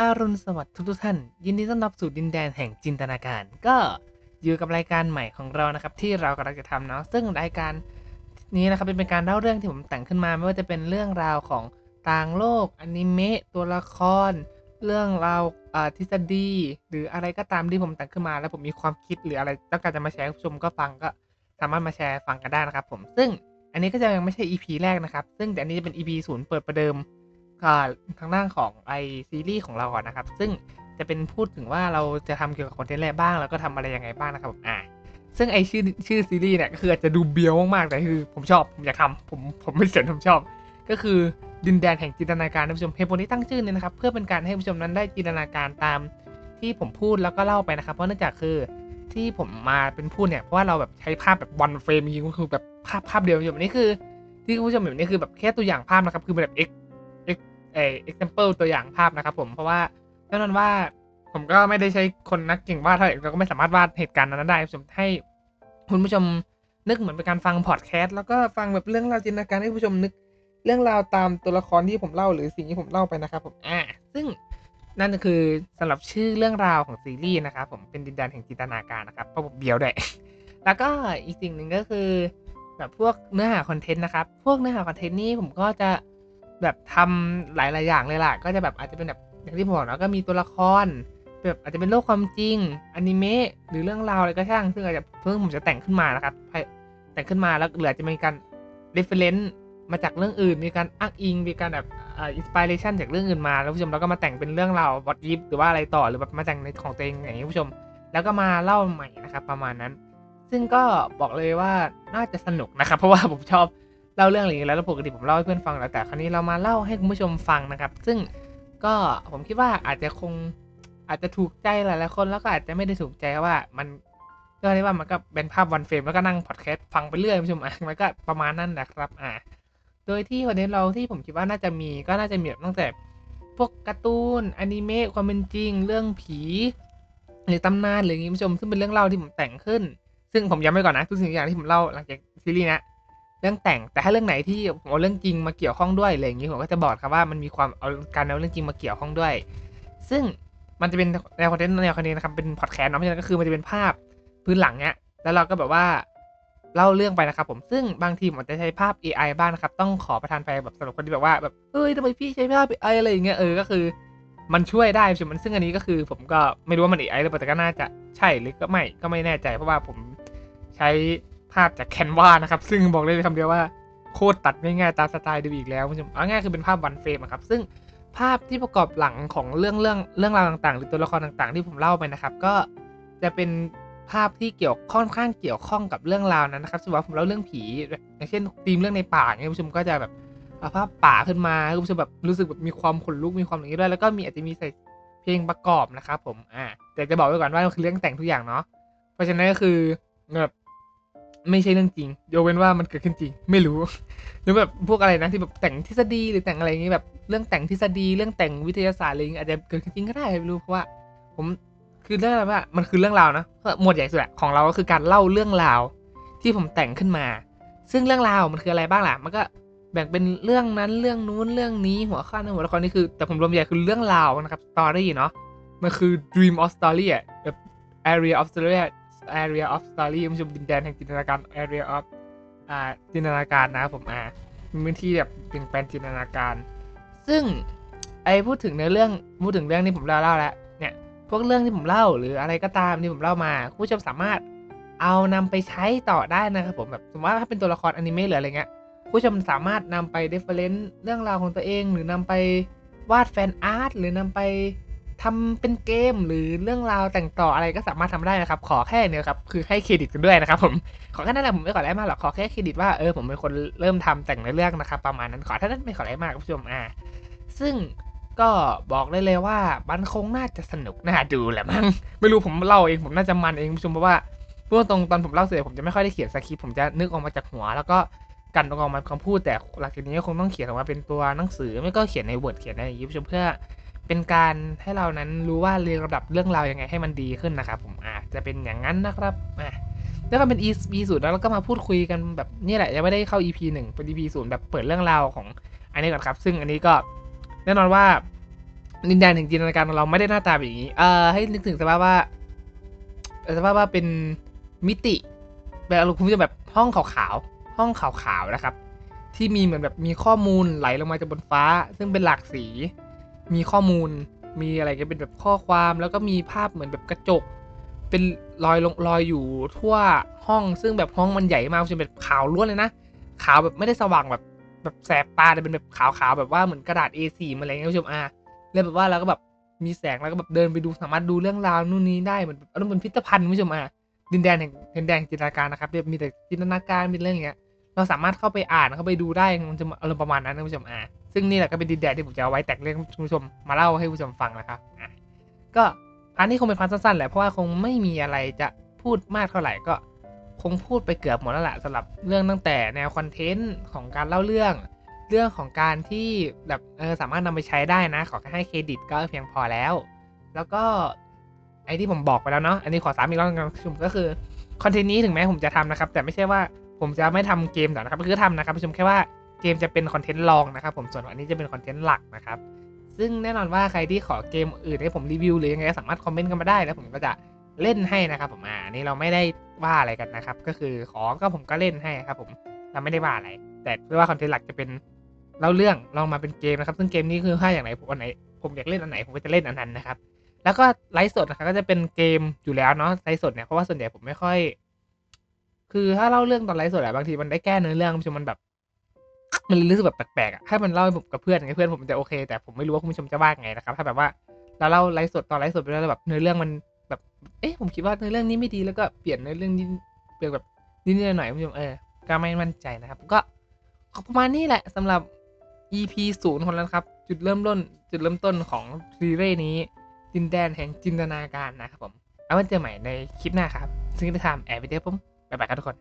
อารุณสวัสดิ์ทุกๆท่าน ยินดีต้อนรับสู่ดินแดนแห่งจินตนาการ ก็อยู่กับรายการใหม่ของเรานะครับ ที่เรากำลังจะทำเนาะซึ่งรายการนี้นะครับเป็นการเล่าเรื่องที่ผมแต่งขึ้นมา ไม่ว่าจะเป็นเรื่องราวของต่างโลกอนิเมะตัวละคร เรื่องราวทฤษฎี หรืออะไรก็ตามที่ผมแต่งขึ้นมา แล้วผมมีความคิดหรืออะไรต้องการจะมาแชร์ให้ผู้ชมก็ฟังก็สามารถมาแชร์ฟังกันได้นะครับ ผมซึ่งอันนี้ก็จะยังไม่ใช่ EP แรกนะครับ ซึ่งแต่อันนี้จะเป็น EP ศูนย์เปิดประเดิม ทางด้านของไอซีรีส์ของเราก่อนนะครับ ซึ่งจะเป็นพูดถึงว่าเราจะทำเกี่ยวกับคอนเทนต์อะไรบ้าง แล้วก็ทำอะไรยังไงบ้างนะครับอ่าซึ่งไอชื่อชื่อซีรีส์เนี่ยก็คืออาจจะดูเบียวมากๆแต่คือผมชอบผมอยากทำผมผมไม่เสียผมชอบ ก็คือดินแดนแห่งจินตนาการท่านผู้ชมเหตุผลที่ตั้งชื่อเนี่ยนะครับ เพื่อเป็นการให้ผู้ชมนั้นได้จินตนาการตามที่ผมพูดแล้วก็เล่าไปนะครับ เพราะเนื่องจากคือที่ผมมาเป็นพูดเนี่ยเพราะว่าเราแบบใช้ภาพแบบวันเฟรมจริงก็คือแบบภาพภาพเดียวอย่างนี้คือ ที่คุณผู้ชมแบบนี้คือแบบแค่ตัวอย่างภาพนะครับคือแบบ x เออ example ตัวอย่างภาพนะครับผมเพราะว่าแน่นอนว่าผมก็ไม่ได้ใช้คนนักเก่งวาดเท่าไหร่เราก็ไม่สามารถวาดเหตุการณ์นั้นได้ผมให้คุณผู้ชมนึกเหมือนเป็นการฟังพอดแคสต์แล้วก็ฟังแบบเรื่องราวจินตนาการให้ผู้ชมนึกเรื่องราวตามตัวละครที่ผมเล่าหรือสิ่งที่ผมเล่าไปนะครับผมอ่าซึ่งนั่นก็คือสำหรับชื่อเรื่องราวของซีรีส์นะครับผมเป็นดินแดนแห่งจินตนาการนะครับเพราะผมเบียวด้วยแล้วก็อีกสิ่งหนึ่งก็คือแบบพวกเนื้อหาคอนเทนต์นะครับ พวกเนื้อหาคอนเทนต์นี่ผมก็จะ แบบทำหลายๆอย่างเลยล่ะ ก็จะแบบอาจจะเป็นแบบอย่างที่ผมบอกเนาะก็มีตัวละครแบบอาจจะเป็นโลกความจริงอนิเมะหรือเรื่องราวอะไรก็ช่าง ซึ่งอาจจะเพิ่งผมจะแต่งขึ้นมานะครับ แต่งขึ้นมาแล้วเหลือจะมีการ reference มาจากเรื่องอื่น มีการอ้างอิง มีการแบบอ่าอินสปิเรชันจากเรื่องอื่นมา แล้วผู้ชมเราก็มาแต่งเป็นเรื่องราวบอดยิปหรือว่าอะไรต่อหรือแบบมาแต่งในของตัวเองอย่างนี้ผู้ชม แล้วก็มาเล่าใหม่นะครับ ประมาณนั้น ซึ่งก็บอกเลยว่าน่าจะสนุกนะครับ เพราะว่าผมชอบ เล่าเรื่องอะไรอย่างนี้แล้วแล้วปกติผมเล่าให้เพื่อนฟังแล้วแต่ครั้นี้เรามาเล่าให้คุณผู้ชมฟังนะครับ ซึ่งก็ผมคิดว่าอาจจะคงอาจจะถูกใจหลายๆคนแล้วก็อาจจะไม่ได้ถูกใจว่ามันก็เรียกว่ามันก็เป็นภาพวันเฟรมแล้วก็นั่งพอดแคสต์ฟังไปเรื่อยคุณผู้ชมอะมันก็ประมาณนั้นนะครับอ่าโดยที่วันนี้เราที่ผมคิดว่าน่าจะมีก็น่าจะมีแบบตั้งแต่พวกการ์ตูนอนิเมะความเป็นจริง เรื่องผีหรือตำนานหรืออย่างงี้ผู้ชมซึ่งเป็นเรื่องเล่าที่ผมแต่งขึ้น ซึ่งผมย้ำไว้ก่อนนะทุกสิ่งทุกอย่างที่ผมเล่าหลังจากซีรีส์นะ เรื่องแต่งแต่ถ้าเรื่องไหนที่ผมเอาเรื่องจริงมาเกี่ยวข้องด้วยอะไรอย่างงี้ผมก็จะบอกครับว่ามันมีความเอาการเอาเรื่องจริงมาเกี่ยวข้องด้วย ซึ่งมันจะเป็นแนวคอนเทนต์แนวคอนเทนต์นะครับเป็นพอดแคสต์เนาะเพราะฉะนั้นก็คือมันจะเป็นภาพพื้นหลังเนี้ยแล้วเราก็แบบว่าเล่าเรื่องไปนะครับผมซึ่งบางทีผมอาจจะใช้ภาพ AI บ้างนะครับ ต้องขอประทานไปแบบสำหรับคนที่แบบว่าแบบเฮ้ยทำไมพี่ใช้ภาพ AI อะไรอย่างเงี้ยเออก็คือ มันช่วยได้ใช่ไหมซึ่งอันนี้ก็คือ ผมก็ไม่รู้ว่ามัน AI หรือเปล่าแต่ก็น่าจะใช่หรือก็ไม่ก็ไม่แน่ใจเพราะว่าผมใช้ ภาพจากแคนวานะครับ ซึ่งบอกเลยคำเดียวว่าโคตรตัดง่ายๆตามสไตล์ดูอีกแล้วคุณผู้ชมเอาง่ายคือเป็นภาพวันเฟรมครับ ซึ่งภาพที่ประกอบหลังของเรื่องเรื่องเรื่องราวต่างๆ หรือตัวละครต่างๆ ที่ผมเล่าไปนะครับ ก็จะเป็นภาพที่เกี่ยวค่อนข้างเกี่ยวข้องกับเรื่องราวนั้นนะครับสมมติว่าผมเล่าเรื่องผีอย่างเช่นธีมเรื่องในป่าเนี่ยคุณผู้ชมก็จะแบบเอาภาพป่าขึ้นมาคุณผู้ชมแบบรู้สึกแบบมีความขนลุกมีความอย่างนี้ด้วยแล้วก็มีอาจจะมีใส่เพลงประกอบนะครับผมอ่าแต่จะบอกไว้ก่อนว่ามันคือเรื่องแต่งทุกอย่างเนาะเพราะฉะนั้นก็คือแบบ ไม่ใช่เรื่องจริงยกเว้นว่ามันเกิดขึ้นจริง ไม่รู้ หรือแบบพวกอะไรนะที่แบบแต่งทฤษฎีหรือแต่งอะไรอย่างนี้แบบเรื่องแต่งทฤษฎีเรื่องแต่งวิทยาศาสตร์อะไรอย่างนี้อาจจะเกิดขึ้นจริงก็ได้ไม่รู้เพราะว่า ผมคือเรื่องอะไรว่ามันคือเรื่องราวนะหมวดใหญ่สุดอะของเราก็คือการเล่าเรื่องราวที่ผมแต่งขึ้นมา ซึ่งเรื่องราวมันคืออะไรบ้างล่ะมันก็แบ่งเป็นเรื่องนั้นเรื่องนู้นเรื่องนี้หัวข้อนั้นหัวละครนี่คือ แต่ผมรวมใหญ่คือเรื่องราวนะครับสตอรี่เนาะมันคือ dream of story อะแบบ area of story area of story มันจะดินแดนแห่งจินตนาการ area of อ่าจินตนาการนะครับผมอ่าเป็นพื้นที่แบบเปลี่ยนแปลงจินตนาการ ซึ่งไอพูดถึงในเรื่องพูดถึงเรื่องที่ผมเล่าเล่าแล้วเนี่ยพวกเรื่องที่ผมเล่าหรืออะไรก็ตามที่ผมเล่ามาผู้ชมสามารถเอานำไปใช้ต่อได้นะครับผมแบบสมมติว่าถ้าเป็นตัวละครอนิเมะหรืออะไรเงี้ยผู้ชมสามารถนำไปเดฟเฟรนซ์เรื่องราวของตัวเอง หรือนำไปวาดแฟนอาร์ตหรือนำไป ทำเป็นเกมหรือเรื่องราวแต่งต่ออะไรก็สามารถทำได้นะครับ ขอแค่เนี่ยครับคือให้เครดิตกันด้วยนะครับผมขอแค่นั้นแหละผมไม่ขออะไรมากหรอกขอแค่เครดิตว่าเออผมเป็นคนเริ่มทำแต่งในเรื่องนะครับ ประมาณนั้นขอเท่านั้นไม่ขออะไรมากคุณผู้ชมอ่าซึ่งก็บอกได้เลยว่ามันคงน่าจะสนุกน่าดูแหละมั้งไม่รู้ผมเล่าเองผมน่าจะมันเองคุณผู้ชมเพราะว่าพูดตรงตอนผมเล่าเสร็จผมจะไม่ค่อยได้เขียนสคริปต์ผมจะนึกออกมาจากหัว แล้วก็กันออกมาคำพูดแต่หลังจากนี้ก็คงต้องเขียนออกมาเป็นตัวหนังสือไม่ก็เขียนใน Word เขียนในย่างนี้คุณผู้ชมเพื่อ เป็นการให้เรานั้นรู้ว่าเรียงลำดับเรื่องราวยังไงให้มันดีขึ้นนะครับ ผมอาจจะเป็นอย่างนั้นนะครับอ่าแล้วก็เป็น EP ศูนย์แล้วก็มาพูดคุยกันแบบนี่แหละยังไม่ได้เข้า EP หนึ่งเป็น EP ศูนย์แบบเปิดเรื่องราวของอันนี้ก่อนครับ ซึ่งอันนี้ก็แน่นอนว่าดินแดนแห่งจินตนาการของเราไม่ได้หน้าตาแบบนี้ เอ่อให้นึกถึงสภาพว่าสภาพว่าเป็นมิติแบบคุณผู้ชมแบบห้องขาวๆห้องขาวๆนะครับ ที่มีเหมือนแบบมีข้อมูลไหลลงมาจากบนฟ้า ซึ่งเป็นหลากสี มีข้อมูล มีอะไรก็เป็นแบบข้อความ แล้วก็มีภาพเหมือนแบบกระจก เป็นรอยลงรอยอยู่ทั่วห้องซึ่งแบบห้องมันใหญ่มากจนเป็นขาวล้วนเลยนะขาวแบบไม่ได้สว่างแบบแบบแสบตาแต่เป็นแบบขาวๆแบบว่าเหมือนกระดาษ A4 มาอะไรเงี้ยคุณผู้ชมอะเลยแบบว่าเราก็แบบมีแสงแล้วก็แบบเดินไปดูสามารถดูเรื่องราวนู่นนี่ได้เหมือนอารมณ์เหมือนพิพิธภัณฑ์คุณผู้ชมอะดินแดนแห่งดินแดนจินตนาการนะครับแบบมีแต่จินตนาการมีเรื่องอย่างเงี้ย เราสามารถเข้าไปอ่านเข้าไปดูได้มันจะอารมณ์ประมาณนั้นนะคุณผู้ชมอะ ซึ่งนี่แหละก็เป็นดินแดนที่ผมจะเอาไว้แต่งเรื่องให้คุณผู้ชมมาเล่าให้ผู้ชมฟังนะครับก็พาร์ทนี้คงเป็นพาร์ทสั้นๆแหละเพราะว่าคงไม่มีอะไรจะพูดมากเท่าไหร่ก็คงพูดไปเกือบหมดแล้วแหละสำหรับเรื่องตั้งแต่แนวคอนเทนต์ของการเล่าเรื่อง เรื่องของการที่แบบเออสามารถนำไปใช้ได้นะ ขอแค่ให้เครดิตก็เพียงพอแล้ว แล้วก็ไอ้ที่ผมบอกไปแล้วเนาะอันนี้ขอสามอีกรอบนึงคุณผู้ชมก็คือคอนเทนต์นี้ถึงแม้ผมจะทำนะครับ แต่ไม่ใช่ว่าผมจะไม่ทำเกมต่อนะครับคือทำนะครับผู้ชมแค่ว่า เกมจะเป็นคอนเทนต์รองนะครับผมส่วนอันนี้จะเป็นคอนเทนต์หลักนะครับ ซึ่งแน่นอนว่าใครที่ขอเกมอื่นให้ผมรีวิวหรือยังไงก็สามารถคอมเมนต์กันมาได้แล้วผมก็จะเล่นให้นะครับ ผมอ่านี้เราไม่ได้ว่าอะไรกันนะครับ ก็คือขอก็ผมก็เล่นให้ครับผมเราไม่ได้ว่าอะไร แต่เพื่อว่าคอนเทนต์หลักจะเป็นเล่าเรื่องลองมาเป็นเกมนะครับ ซึ่งเกมนี้คือถ้าอย่างไหนผมอันไหนผมอยากเล่นอันไหนผมก็จะเล่นอันนั้นนะครับ แล้วก็ไลฟ์สดนะครับก็จะเป็นเกมอยู่แล้วเนาะไลฟ์สดเนี่ยเพราะว่าส่วนใหญ่ผมไม่ค่อย คือถ้าเล่าเรื่องตอนไลฟ์สดอะบางทีมันได้แก้เนื้อเรื่องมันแบบ มันรู้สึกแบบแปลกๆอะถ้ามันเล่าให้ผมกับเพื่อนอย่างเพื่อนผมจะโอเค แต่ผมไม่รู้ว่าคุณผู้ชมจะว่าไงนะครับ ถ้าแบบว่าเราเล่าไลฟ์สดตอนไลฟ์สดไปแล้วแบบเนื้อเรื่องมันแบบ เอ๊ะผมคิดว่าเนื้อเรื่องนี้ไม่ดีแล้วก็เปลี่ยนเนื้อเรื่องนี้เปลี่ยนแบบนิดๆหน่อยๆคุณผู้ชมเออก็ไม่มั่นใจนะครับ ก็ประมาณนี้แหละสำหรับ EP ศูนย์ของเราครับ จุดเริ่มต้น จุดเริ่มต้นของซีรีส์นี้ดินแดนแห่งจินตนาการนะครับผม เอาไว้เจอใหม่ในคลิปหน้าครับซึ่งจะทำแอบไปเจอผมบ๊ายบายครับทุกคน